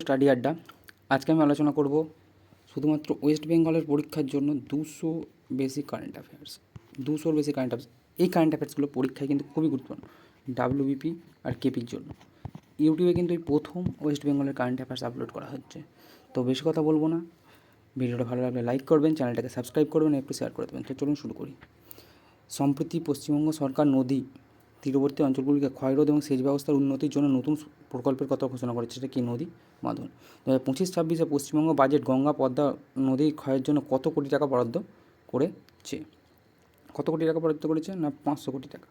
Study আড্ডা। আজকে আমি আলোচনা করব শুধুমাত্র ওয়েস্ট বেঙ্গলের পরীক্ষার জন্য দুশো বেশি কারেন্ট অ্যাফেয়ার্স দুশোর বেশি কারেন্ট অ্যাফেয়ার্স এই কারেন্ট অ্যাফেয়ার্সগুলো পরীক্ষায় কিন্তু খুবই গুরুত্বপূর্ণ ডাব্লিউবিপি আর কেপির জন্য। ইউটিউবে কিন্তু এই প্রথম ওয়েস্ট বেঙ্গলের কারেন্ট অ্যাফেয়ার্স আপলোড করা হচ্ছে। তো বেশি কথা বলব না। ভিডিওটা ভালো লাগলে লাইক করবেন, চ্যানেলটাকে সাবস্ক্রাইব করবেন, একটু শেয়ার করে দেবেন। তো চলুন শুরু করি। সম্প্রতি পশ্চিমবঙ্গ সরকার নদী, তীরবর্তী অঞ্চলগুলিকে ক্ষয়রোধ এবং সেচ ব্যবস্থার উন্নতির জন্য নতুন প্রকল্পের কথা ঘোষণা করেছে। সেটা কি নদী? মাধন দু হাজার পঁচিশ, ছাব্বিশে পশ্চিমবঙ্গ বাজেট গঙ্গা, পদ্মা নদী ক্ষয়ের জন্য কত কোটি টাকা বরাদ্দ করেছে? কত কোটি টাকা বরাদ্দ করেছে না পাঁচশো কোটি টাকা?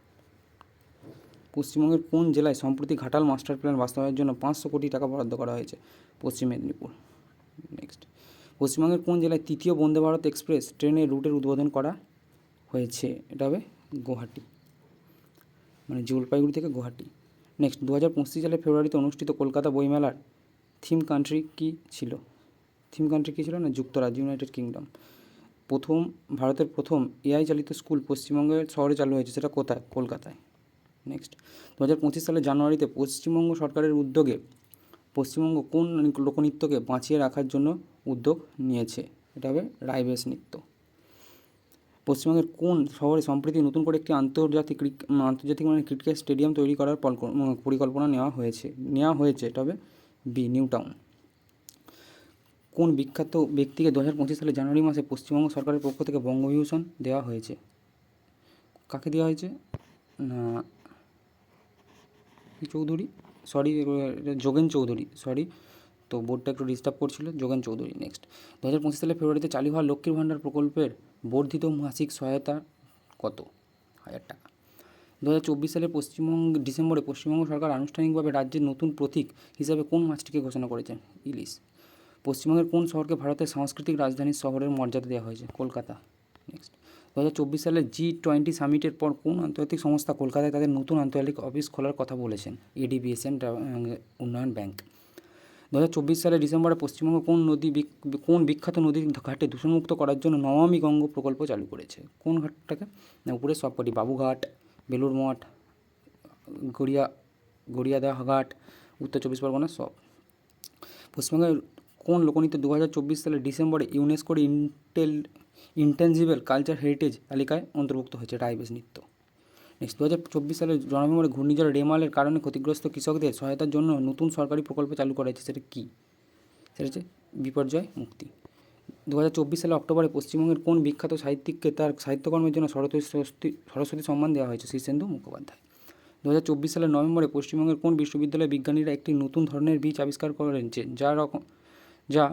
পশ্চিমবঙ্গের কোন জেলায় সম্প্রতি ঘাটাল মাস্টার প্ল্যান বাস্তবায়নের জন্য পাঁচশো কোটি টাকা বরাদ্দ করা হয়েছে? পশ্চিম মেদিনীপুর। নেক্সট পশ্চিমবঙ্গের কোন জেলায় তৃতীয় বন্দে ভারত এক্সপ্রেস ট্রেনের রুটের উদ্বোধন করা হয়েছে? এটা হবে গুয়াহাটি। মানে জলপাইগুড়ি থেকে গুয়াহাটি। নেক্সট দু হাজার পঁচিশ সালের ফেব্রুয়ারিতে অনুষ্ঠিত কলকাতা বইমেলার থিম কান্ট্রি কী ছিল? থিম কান্ট্রি কী ছিল না? যুক্তরাজ্য, ইউনাইটেড কিংডম। প্রথম, ভারতের প্রথম এআই চালিত স্কুল পশ্চিমবঙ্গের শহরে চালু হয়েছে। সেটা কোথায়? কলকাতায়। নেক্সট দু হাজার পঁচিশ সালের জানুয়ারিতে পশ্চিমবঙ্গ সরকারের উদ্যোগে পশ্চিমবঙ্গ কোন লোকনৃত্যকে বাঁচিয়ে রাখার জন্য উদ্যোগ নিয়েছে? এটা হবে রাইবেস নৃত্য। পশ্চিমবঙ্গের কোন শহরে সম্প্রতি নতুন করে একটি আন্তর্জাতিক আন্তর্জাতিক মানে ক্রিকেট স্টেডিয়াম তৈরি করার পরিকল্পনা নেওয়া হয়েছে নেওয়া হয়েছে? এটা হবে বি নিউ টাউন কোন বিখ্যাত ব্যক্তিকে দু হাজার পঁচিশ সালে জানুয়ারি মাসে পশ্চিমবঙ্গ সরকারের পক্ষ থেকে বঙ্গবিভূষণ দেওয়া হয়েছে? কাকে দেওয়া হয়েছে? না, চৌধুরী। সরি যোগেন চৌধুরী। সরি, তো বোর্ডটা একটু ডিস্টার্ব করছিল। যোগেন চৌধুরী নেক্সট দু হাজার পঁচিশ সালে ফেব্রুয়ারিতে চালু হওয়া লক্ষ্মীর ভাণ্ডার প্রকল্পের বর্ধিত মাসিক সহায়তা কত? হাজার টাকা। দু হাজার চব্বিশ সালে পশ্চিমবঙ্গ, ডিসেম্বরে পশ্চিমবঙ্গ সরকার আনুষ্ঠানিকভাবে রাজ্যের নতুন প্রতীক হিসাবে কোন মাছটিকে ঘোষণা করেছেন ইলিশ। পশ্চিমবঙ্গের কোন শহরকে ভারতের সাংস্কৃতিক রাজধানীর শহরের মর্যাদা দেওয়া হয়েছে? কলকাতা। নেক্সট দু হাজার চব্বিশ সালে জি টোয়েন্টি সামিটের পর কোন আন্তর্জাতিক সংস্থা কলকাতায় তাদের নতুন আন্তর্জাতিক অফিস খোলার কথা বলেছেন? এডিবিএসএন উন্নয়ন ব্যাংক। দু হাজার চব্বিশ সালে ডিসেম্বরে পশ্চিমবঙ্গ কোন নদী কোন বিখ্যাত নদীর ঘাটে দূষণমুক্ত করার জন্য নমামি গঙ্গ প্রকল্প চালু করেছে? কোন ঘাটটাকে? না উপরে সবকটি, বাবুঘাট। বেলুর মঠ, গড়িয়া গড়িয়াদা ঘাট, উত্তর চব্বিশ পরগনা সব। পশ্চিমবঙ্গের কোন লোকনৃত্য দু হাজার চব্বিশ সালে ডিসেম্বরে ইউনেস্কোর ইন্টেল, ইন্টেনজিবল কালচার হেরিটেজ তালিকায় অন্তর্ভুক্ত হয়েছে রাইবেস নৃত্য। নেক্সট দু হাজার চব্বিশ সালের নভেম্বরে ঘূর্ণিঝড় রেমালের কারণে ক্ষতিগ্রস্ত কৃষকদের সহায়তার জন্য নতুন সরকারি প্রকল্প চালু করা হয়েছে, সেটা কী? সেটা হচ্ছে বিপর্যয় মুক্তি। দু হাজার চব্বিশ সালে অক্টোবরে পশ্চিমবঙ্গের কোন বিখ্যাত সাহিত্যিককে তার সাহিত্যকর্মের জন্য সরস্বতী সরস্বতী সম্মান দেওয়া হয়েছে? শীর্ষেন্দু মুখোপাধ্যায়। দু হাজার চব্বিশ সালের নভেম্বরে পশ্চিমবঙ্গের কোন বিশ্ববিদ্যালয়ের বিজ্ঞানীরা একটি নতুন ধরনের বীজ আবিষ্কার করেছে যা রকম, যা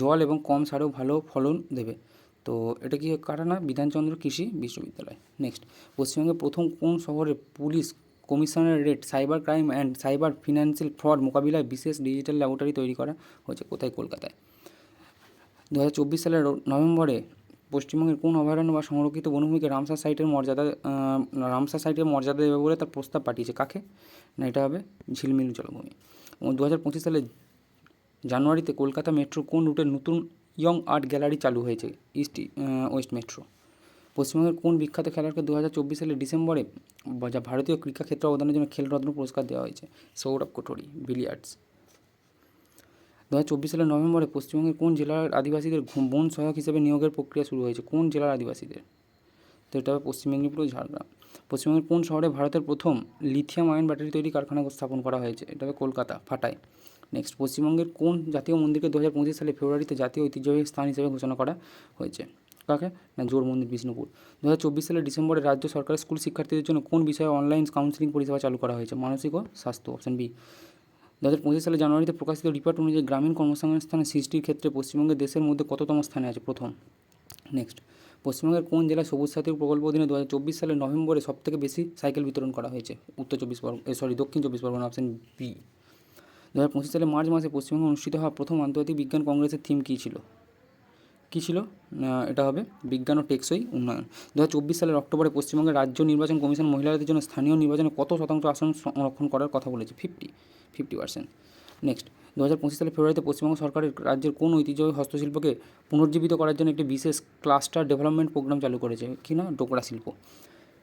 জল এবং কম সারেও ভালো ফলন দেবে? তো এটা কি কারা না? বিধানচন্দ্র কৃষি বিশ্ববিদ্যালয়। নেক্সট। পশ্চিমবঙ্গের প্রথম কোন শহরে police commissionerate cyber crime and cyber financial fraud মোকাবিলায় বিশেষ ডিজিটাল ল্যাবরেটরি তৈরি করা হয়েছে? কোথায়? কলকাতায়। দু হাজার চব্বিশ সালের নভেম্বরে পশ্চিমবঙ্গের কোন অভয়ারণ্য বা সংরক্ষিত বনভূমিকে রামসার সাইটের মর্যাদা রামসার সাইটের মর্যাদা দেবে বলে তার প্রস্তাব পাঠিয়েছে। কাকে? না, এটা হবে ঝিলমিল জলভূমি। ও দু হাজার পঁচিশ সালে জানুয়ারিতে কলকাতা মেট্রো কোন রুটের নতুন ইয়ং আর্ট গ্যালারি চালু হয়েছে? East west metro. পশ্চিমবঙ্গের কোন বিখ্যাত খেলোয়াড়কে দু হাজার চব্বিশ সালের ডিসেম্বরে যা ভারতীয় ক্রীড়া ক্ষেত্রে অবদানের জন্য খেলরত্ন পুরস্কার দেওয়া হয়েছে? সৌরভ কোঠরি, বিলিয়ার্ডস। দু হাজার চব্বিশ সালের নভেম্বরে পশ্চিমবঙ্গের কোন জেলার আদিবাসীদের বন সহায়ক হিসেবে নিয়োগের প্রক্রিয়া শুরু হয়েছে? কোন জেলার আদিবাসীদের? তো এটা হবে পশ্চিম মেদিনীপুর ঝাড়গ্রাম। পশ্চিমবঙ্গের কোন শহরে ভারতের প্রথম লিথিয়াম আয়ন ব্যাটারি তৈরি কারখানা স্থাপন করা হয়েছে? এটা হবে কলকাতা ফাটায় নেক্সট, পশ্চিমবঙ্গের কোন জাতীয় মন্দিরকে দু হাজার পঁচিশ সালে ফেব্রুয়ারিতে জাতীয় ঐতিহ্যবাহী স্থান হিসেবে ঘোষণা করা হয়েছে? কাকে? না, জোর মন্দির, বিষ্ণুপুর। দু হাজার চব্বিশ সালের ডিসেম্বরে রাজ্য সরকারের স্কুল শিক্ষার্থীদের জন্য কোন বিষয়ে অনলাইন কাউন্সিলিং পরিষেবা চালু করা হয়েছে? মানসিক ও স্বাস্থ্য, অপশন বি। দু হাজার পঁচিশ সালে জানুয়ারিতে প্রকাশিত রিপোর্ট অনুযায়ী গ্রামীণ কর্মসংস্থানের সৃষ্টির ক্ষেত্রে পশ্চিমবঙ্গের দেশের মধ্যে কততম স্থানে আছে? প্রথম। নেক্সট পশ্চিমবঙ্গের কোন জেলায় সবুজ সাথী প্রকল্প অধীনে দু হাজার চব্বিশ সালের নভেম্বরে সবথেকে বেশি সাইকেল বিতরণ করা হয়েছে? উত্তর চব্বিশ পরগনা সরি দক্ষিণ চব্বিশ পরগনা অপশন বি দু হাজার পঁচিশ সালে মার্চ মাসে পশ্চিমবঙ্গে অনুষ্ঠিত হওয়া প্রথম আন্তর্জাতিক বিজ্ঞান কংগ্রেসের থিম কী ছিল? কী ছিল? এটা হবে বিজ্ঞান ও টেকসই উন্নয়ন। দু হাজার চব্বিশ সালের অক্টোবরে পশ্চিমবঙ্গের রাজ্য নির্বাচন কমিশন মহিলাদের জন্য স্থানীয় নির্বাচনে কত শতাংশ আসন সংরক্ষণ করার কথা বলেছে? Fifty fifty percent. নেক্সট দু হাজার পঁচিশ সালের ফেব্রুয়ারিতে পশ্চিমবঙ্গ সরকারের রাজ্যের কোন ঐতিহ্যবাহী হস্তশিল্পকে পুনর্জীবিত করার জন্য একটি বিশেষ ক্লাস্টার ডেভেলপমেন্ট প্রোগ্রাম চালু করেছে? কি না? ডোকরা শিল্প।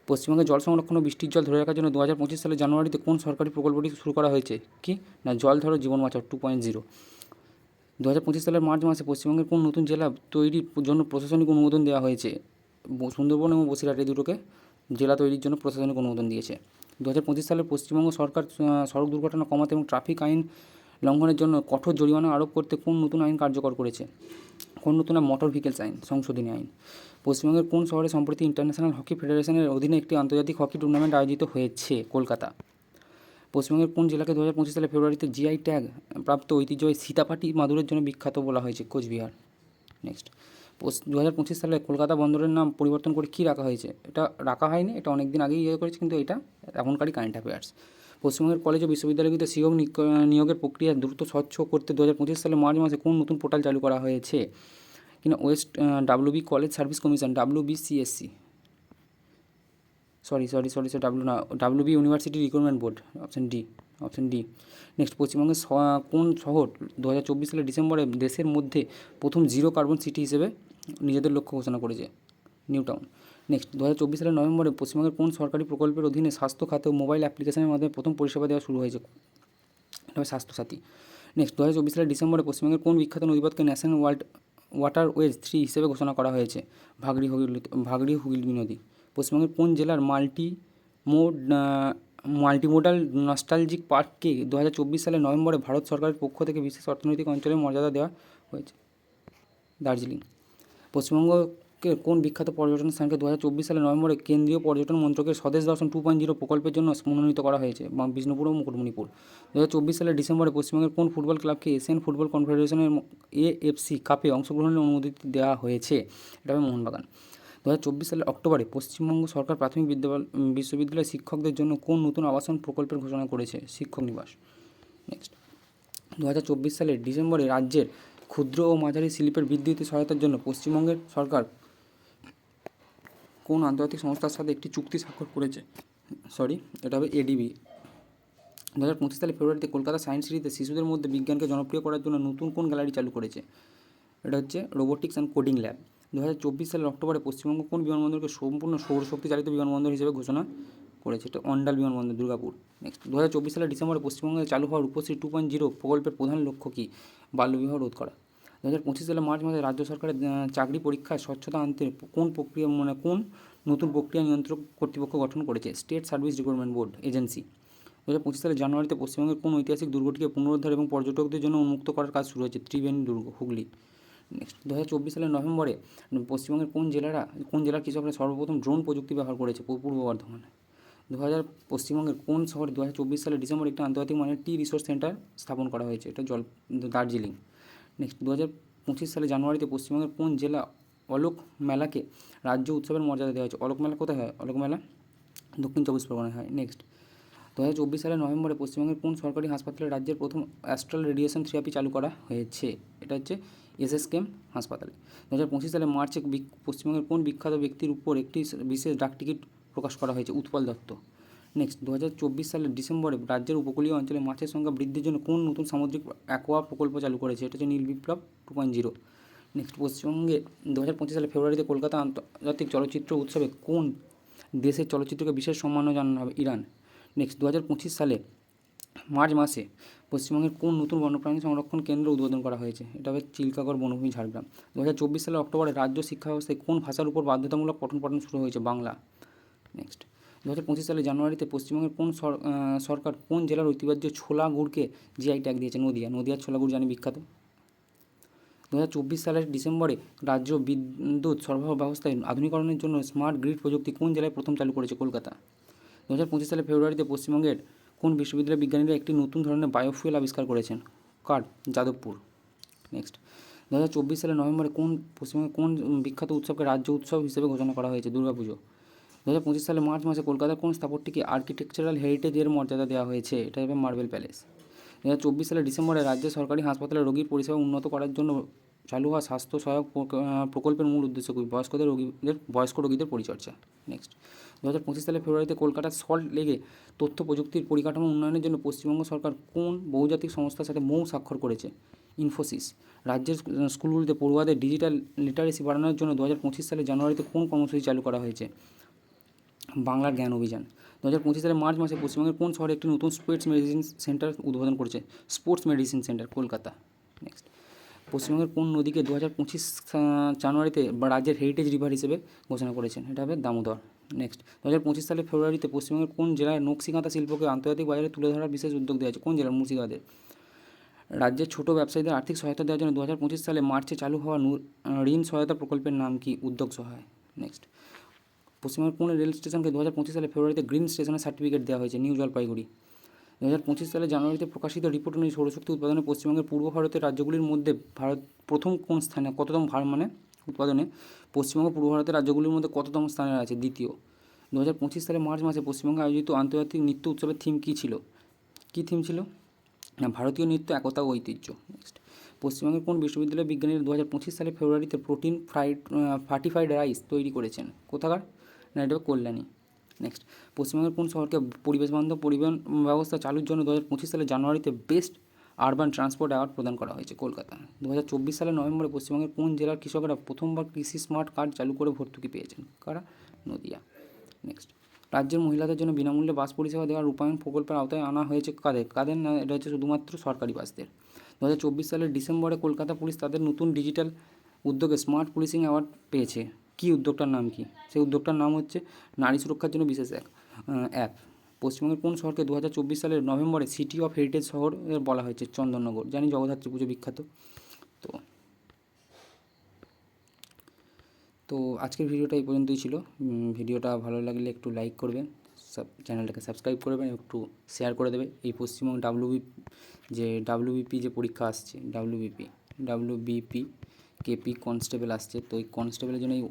পশ্চিমবঙ্গে জল সংরক্ষণ ও বৃষ্টির জল ধরে রাখার জন্য দু হাজার পঁচিশ সালের জানুয়ারিতে কোন সরকারি প্রকল্পটি শুরু করা হয়েছে? কি? না, জল ধরো, জীবন বাঁচাও টু পয়েন্ট জিরো দু হাজার পঁচিশ সালের মার্চ মাসে পশ্চিমবঙ্গের কোন নতুন জেলা তৈরির জন্য প্রশাসনিক অনুমোদন দেওয়া হয়েছে? সুন্দরবন এবং বসিরহাট এই দুটোকে জেলা তৈরির জন্য প্রশাসনিক অনুমোদন দিয়েছে। দু হাজার পঁচিশ সালে পশ্চিমবঙ্গ সরকার সড়ক দুর্ঘটনা কমাতে এবং ট্রাফিক আইন লঙ্ঘনের জন্য কঠোর জরিমানা আরোপ করতে কোন নতুন আইন কার্যকর করেছে? কোন নতুন মোটর ভেহিকেলস আইন, সংশোধনী আইন। পশ্চিমবঙ্গের কোন শহরে সম্প্রতি ইন্টারন্যাশনাল হকি ফেডারেশনের অধীনে একটি আন্তর্জাতিক হকি টুর্নামেন্ট আয়োজিত হয়েছে কলকাতা? পশ্চিমবঙ্গের কোন জেলাকে দু হাজার পঁচিশ সালে ফেব্রুয়ারিতে জিআই ট্যাগ প্রাপ্ত ঐতিহ্যবাহী সীতাপাটি মাদুরের জন্য বিখ্যাত বলা হয়েছে? কোচবিহার। নেক্সট দু হাজার পঁচিশ সালে কলকাতা বন্দরের নাম পরিবর্তন করে কী রাখা হয়েছে? এটা রাখা হয়নি, এটা অনেক দিন আগেই ইয়ে করেছে, কিন্তু এটা এখনকারই কারেন্ট অ্যাফেয়ার্স পশ্চিমবঙ্গের কলেজ ও বিশ্ববিদ্যালয়গুলিতে শিক্ষক নিয়োগের প্রক্রিয়া দ্রুত স্বচ্ছ করতে দু হাজার পঁচিশ সালে মার্চ মাসে কোন নতুন পোর্টাল চালু করা হয়েছে? কিনা west WB college service commission WBCSC sorry sorry sorry sorry W না WB university recruitment board option D option D next পশ্চিমবঙ্গের কোন শহর দু হাজার চব্বিশ সালের ডিসেম্বরে দেশের মধ্যে প্রথম জিরো কার্বন সিটি হিসেবে নিজেদের লক্ষ্য ঘোষণা করেছে? নিউ টাউন নেক্সট দু হাজার চব্বিশ সালের নভেম্বরে পশ্চিমবঙ্গের কোন সরকারি প্রকল্পের অধীনে স্বাস্থ্য খাতে ও মোবাইল অ্যাপ্লিকেশনের মাধ্যমে প্রথম পরিষেবা দেওয়া শুরু হয়েছে? হবে স্বাস্থ্যসাথী। নেক্সট দু হাজার চব্বিশ সালের ডিসেম্বরে পশ্চিমবঙ্গের কোন বিখ্যাত নদীপথকে national world waterways three হিসেবে ঘোষণা করা হয়েছে? ভাগড়ি হুগলি ভাগড়ি হুগলি নদী। পশ্চিমবঙ্গের কোন জেলার মাল্টি মোড মাল্টিমোডাল নস্টালজিক পার্ককে দু হাজার চব্বিশ সালের নভেম্বরে ভারত সরকারের পক্ষ থেকে বিশেষ অর্থনৈতিক অঞ্চলের মর্যাদা দেওয়া হয়েছে? দার্জিলিং। পশ্চিমবঙ্গকে কোন বিখ্যাত পর্যটন স্থানকে দু হাজার চব্বিশ সালের নভেম্বরে কেন্দ্রীয় পর্যটন মন্ত্রকের স্বদেশ দর্শন টু পয়েন্ট জিরো প্রকল্পের জন্য মনোনীত করা হয়েছে? বিষ্ণুপুর ও মুকুটমণিপুর। দু হাজার চব্বিশ সালের ডিসেম্বরে পশ্চিমবঙ্গের কোন ফুটবল ক্লাবকে এশিয়ান ফুটবল কনফেডারেশনের এএফসি কাপে অংশগ্রহণের অনুমতি দেওয়া হয়েছে? এটা হবে মোহনবাগান। দু হাজার চব্বিশ সালের অক্টোবরে পশ্চিমবঙ্গ সরকার প্রাথমিক বিদ্যালয় বিশ্ববিদ্যালয়ের শিক্ষকদের জন্য কোন নতুন আবাসন প্রকল্পের ঘোষণা করেছে শিক্ষক নিবাস? নেক্সট দু হাজার চব্বিশ সালের ডিসেম্বরে রাজ্যের ক্ষুদ্র ও মাঝারি শিল্পের বৃদ্ধিতে সহায়তার জন্য পশ্চিমবঙ্গের সরকার কোন আন্তর্জাতিক সংস্থার সাথে একটি চুক্তি স্বাক্ষর করেছে? সরি এটা হবে এডিবি দু হাজার পঁচিশ সালে ফেব্রুয়ারিতে কলকাতা সায়েন্স সিটিতে শিশুদের মধ্যে বিজ্ঞানকে জনপ্রিয় করার জন্য নতুন কোন গ্যালারি চালু করেছে? এটা হচ্ছে রোবোটিক্স অ্যান্ড কোডিং ল্যাব দু হাজার চব্বিশ সালের অক্টোবরে পশ্চিমবঙ্গ কোন বিমানবন্দরকে সম্পূর্ণ সৌরশক্তি চালিত বিমানবন্দর হিসেবে ঘোষণা করেছে? এটা অন্ডাল বিমানবন্দর, দুর্গাপুর। নেক্সট দু হাজার চব্বিশ সালের ডিসেম্বরে পশ্চিমবঙ্গে চালু হওয়া রূপশ্রী টু পয়েন্ট জিরো প্রকল্পের প্রধান লক্ষ্য কী? বাল্যবিবাহ রোধ করা। দু হাজার পঁচিশ সালের মার্চ মাসে রাজ্য সরকারের চাকরি পরীক্ষায় স্বচ্ছতা আনতে কোন প্রক্রিয়া মানে কোন নতুন প্রক্রিয়া নিয়ন্ত্রক কর্তৃপক্ষ গঠন করেছে? State service recruitment board, agency. দু হাজার পঁচিশ সালের জানুয়ারিতে পশ্চিমবঙ্গের কোন ঐতিহাসিক দুর্গটিকে পুনরুদ্ধার এবং পর্যটকদের জন্য উন্মুক্ত করার কাজ শুরু হয়েছে? ত্রিবেণী, দুর্গ, হুগলি। নেক্সট দু হাজার চব্বিশ সালের নভেম্বরে পশ্চিমবঙ্গের কোন জেলারা, কোন জেলার কৃষকরা সর্বপ্রথম ড্রোন প্রযুক্তি ব্যবহার করেছে পূর্ব বর্ধমানে? দু হাজার, পশ্চিমবঙ্গের কোন শহরে দু হাজার চব্বিশ সালের ডিসেম্বর একটি আন্তর্জাতিক মানের টি রিসোর্স সেন্টার স্থাপন করা হয়েছে? এটা জল, দার্জিলিং। নেক্সট, দু হাজার পঁচিশ সালে জানুয়ারিতে পশ্চিমবঙ্গের কোন জেলা অলোক মেলাকে রাজ্য উৎসবের মর্যাদা দেওয়া হয়েছে? অলোক মেলা কোথায় হয়? অলোক মেলা দক্ষিণ চব্বিশ পরগনায় হয়। নেক্সট, দু হাজার চব্বিশ সালের নভেম্বরে পশ্চিমবঙ্গের কোন সরকারি হাসপাতালে রাজ্যের প্রথম অ্যাস্ট্রাল রেডিয়েশন থেরাপি চালু করা হয়েছে? এটা হচ্ছে এসএসকেএম হাসপাতালে। দু হাজার পঁচিশ সালে মার্চে পশ্চিমবঙ্গের কোন বিখ্যাত ব্যক্তির উপর একটি বিশেষ ডাকটিকিট প্রকাশ করা হয়েছে? উৎপল দত্ত। নেক্সট দু হাজার চব্বিশ সালের ডিসেম্বরে রাজ্যের উপকূলীয় অঞ্চলে মাছের সংখ্যা বৃদ্ধির জন্য কোন নতুন সামুদ্রিক অ্যাকোয়া প্রকল্প চালু করেছে? এটা হচ্ছে নীল বিপ্লব টু পয়েন্ট জিরো। নেক্সট, পশ্চিমবঙ্গে দু হাজার পঁচিশ সালে ফেব্রুয়ারিতে কলকাতা আন্তর্জাতিক চলচ্চিত্র উৎসবে কোন দেশের চলচ্চিত্রকে বিশেষ সম্মাননা জানানো হবে? ইরান। নেক্সট দু হাজার পঁচিশ সালে মার্চ মাসে পশ্চিমবঙ্গের কোন নতুন বন্যপ্রাণী সংরক্ষণ কেন্দ্র উদ্বোধন করা হয়েছে? এটা হবে চিল্কাগড়, বনভূমি, ঝাড়গ্রাম। দু হাজার চব্বিশ সালের অক্টোবরে রাজ্য শিক্ষা ব্যবস্থায় কোন ভাষার উপর বাধ্যতামূলক পঠন পাঠন শুরু হয়েছে? বাংলা। নেক্সট দু হাজার পঁচিশ সালের জানুয়ারিতে পশ্চিমবঙ্গের কোন সরকার কোন জেলার ঐতিহ্য ছোলা গুড়কে জিআই ট্যাগ দিয়েছে? নদিয়া। নদিয়ার ছোলা গুড় জানি বিখ্যাত। দু হাজার চব্বিশ সালের ডিসেম্বরে রাজ্য বিদ্যুৎ সরবরাহ ব্যবস্থায় আধুনিকরণের জন্য স্মার্ট গ্রিড প্রযুক্তি কোন জেলায় প্রথম চালু করেছে? কলকাতা। দু হাজার পঁচিশ সালের ফেব্রুয়ারিতে পশ্চিমবঙ্গের কোন বিশ্ববিদ্যালয়ের বিজ্ঞানীরা একটি নতুন ধরনের বায়োফুয়েল আবিষ্কার করেছেন? কার যাদবপুর। নেক্সট দু হাজার চব্বিশ সালের নভেম্বরে কোন পশ্চিমবঙ্গের কোন বিখ্যাত উৎসবকে রাজ্য উৎসব হিসেবে ঘোষণা করা হয়েছে? দুর্গাপুজো। দু হাজার পঁচিশ সালের মার্চ মাসে কলকাতার কোন স্থাপত্যটিকে আর্কিটেকচারাল হেরিটেজের মর্যাদা দেওয়া হয়েছে? এটা হবে মার্বেল প্যালেস দু হাজার চব্বিশ সালের ডিসেম্বরে রাজ্য সরকারি হাসপাতালে রোগীর পরিষেবা উন্নত করার জন্য চালু হওয়া স্বাস্থ্য সহায়ক প্রকল্পের মূল উদ্দেশ্য কী? বয়স্কদের রোগীদের, বয়স্ক রোগীদের পরিচর্যা। নেক্সট দু হাজার পঁচিশ সালের ফেব্রুয়ারিতে কলকাতার সল্ট লেগে তথ্য প্রযুক্তির পরিকাঠামো উন্নয়নের জন্য পশ্চিমবঙ্গ সরকার কোন বহুজাতিক সংস্থার সাথে মৌ স্বাক্ষর করেছে? ইনফোসিস। রাজ্যের স্কুলগুলিতে পড়ুয়াদের ডিজিটাল লিটারেসি বাড়ানোর জন্য দু হাজার পঁচিশ সালের জানুয়ারিতে কোন কর্মসূচি চালু করা হয়েছে? বাংলার জ্ঞান অভিযান। দু হাজার পঁচিশ সালের মার্চ মাসে পশ্চিমবঙ্গের কোন শহরে একটি নতুন স্পোর্টস মেডিসিন সেন্টার উদ্বোধন করেছে? Sports medicine centre, Kolkata. Next. পশ্চিমবঙ্গের কোন নদীকে দু হাজার পঁচিশ জানুয়ারিতে রাজ্যের হেরিটেজ রিভার হিসেবে ঘোষণা করেছেন? এটা হবে দামোদর। নেক্সট দু হাজার পঁচিশ সালের ফেব্রুয়ারিতে পশ্চিমবঙ্গের কোন জেলায় নকশিকাঁথা শিল্পকে আন্তর্জাতিক বাজারে তুলে ধরার বিশেষ উদ্যোগ দেওয়া হয়েছে? কোন জেলার? মুর্শিদাবাদের। রাজ্যের ছোট ব্যবসায়ীদের আর্থিক সহায়তা দেওয়ার জন্য দু হাজার পঁচিশ সালে মার্চে চালু হওয়া ঋণ সহায়তা প্রকল্পের নাম কি? উদ্যোগ সহায়। নেক্সট পশ্চিমবঙ্গের কোন রেল স্টেশনকে দু হাজার পঁচিশ সালে ফেব্রুয়ারিতে গ্রিন স্টেশনের সার্টিফিকেট দেওয়া হয়েছে? নিউ জলপাইগুড়ি। দু হাজার পঁচিশ সালে জানুয়ারিতে প্রকাশিত রিপোর্ট অনুযায়ী সৌরশক্তি উৎপাদনে পশ্চিমবঙ্গের পূর্ব ভারতের রাজ্যগুলির মধ্যে ভারত প্রথম কোন স্থানে, কততম ভার মানে? উৎপাদনে পশ্চিমবঙ্গ পূর্ব ভারতের রাজ্যগুলির মধ্যে কততম স্থানে আছে দ্বিতীয়, দু হাজার পঁচিশ সালে মার্চ মাসে পশ্চিমবঙ্গে আয়োজিত আন্তর্জাতিক নৃত্য উৎসবের থিম কী ছিল? কী থিম ছিল? না, ভারতীয় নৃত্য, একতা ও ঐতিহ্য। নেক্সট পশ্চিমবঙ্গের কোন বিশ্ববিদ্যালয়ের বিজ্ঞানীরা দু হাজার পঁচিশ সালে ফেব্রুয়ারিতে প্রোটিন ফ্রাইড ফার্টিফাইড রাইস তৈরি করেছেন? কোথাকার? না, এটা কল্যাণী। নেক্সট পশ্চিমবঙ্গের কোন শহরকে পরিবেশ বান্ধব পরিবহন ব্যবস্থা চালুর জন্য দু হাজার পঁচিশ সালে জানুয়ারিতে বেস্ট আরবান ট্রান্সপোর্ট অ্যাওয়ার্ড প্রদান করা হয়েছে কলকাতা দু হাজার চব্বিশ সালের নভেম্বরে পশ্চিমবঙ্গের কোন জেলার কৃষকরা প্রথমবার কৃষি স্মার্ট কার্ড চালু করে ভর্তুকি পেয়েছেন? কারা? নদিয়া। নেক্সট রাজ্যের মহিলাদের জন্য বিনামূল্যে বাস পরিষেবা দেওয়ার রূপায়ণ প্রকল্পের আওতায় আনা হয়েছে কাদের? কাদের না, এটা হচ্ছে শুধুমাত্র সরকারি বাসদের। দু হাজার চব্বিশ সালের ডিসেম্বরে কলকাতা পুলিশ তাদের নতুন ডিজিটাল উদ্যোগে স্মার্ট পুলিশিং অ্যাওয়ার্ড পেয়েছে। কী উদ্যোগটার নাম কি? সেই উদ্যোগটার নাম হচ্ছে নারী সুরক্ষার জন্য বিশেষ এক অ্যাপ। পশ্চিমবঙ্গের কোন শহরকে দু হাজার চব্বিশ সালের নভেম্বরে সিটি অফ হেরিটেজ শহর বলা হয়েছে? চন্দননগর। জানি জগদ্ধাত্রী পুজো বিখ্যাত। তো তো আজকের ভিডিওটা এই পর্যন্তই ছিল। ভিডিওটা ভালো লাগলে একটু লাইক করবেন সাব চ্যানেলটাকে সাবস্ক্রাইব করবেন, একটু শেয়ার করে দেবে। এই পশ্চিমবঙ্গ ডাব্লিউবি যে ডাব্লিউবিপি যে পরীক্ষা আসছে ডাব্লিউবিপি ডাব্লিউবিপি কেপি কনস্টেবল আসছে। তো এই কনস্টেবলের জন্য এই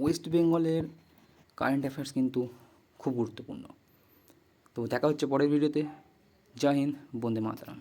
ওয়েস্ট বেঙ্গলের কারেন্ট অ্যাফেয়ার্স কিন্তু খুব গুরুত্বপূর্ণ। তো দেখা হচ্ছে পরের ভিডিওতে। জয় হিন্দ বন্দে মাতারাম।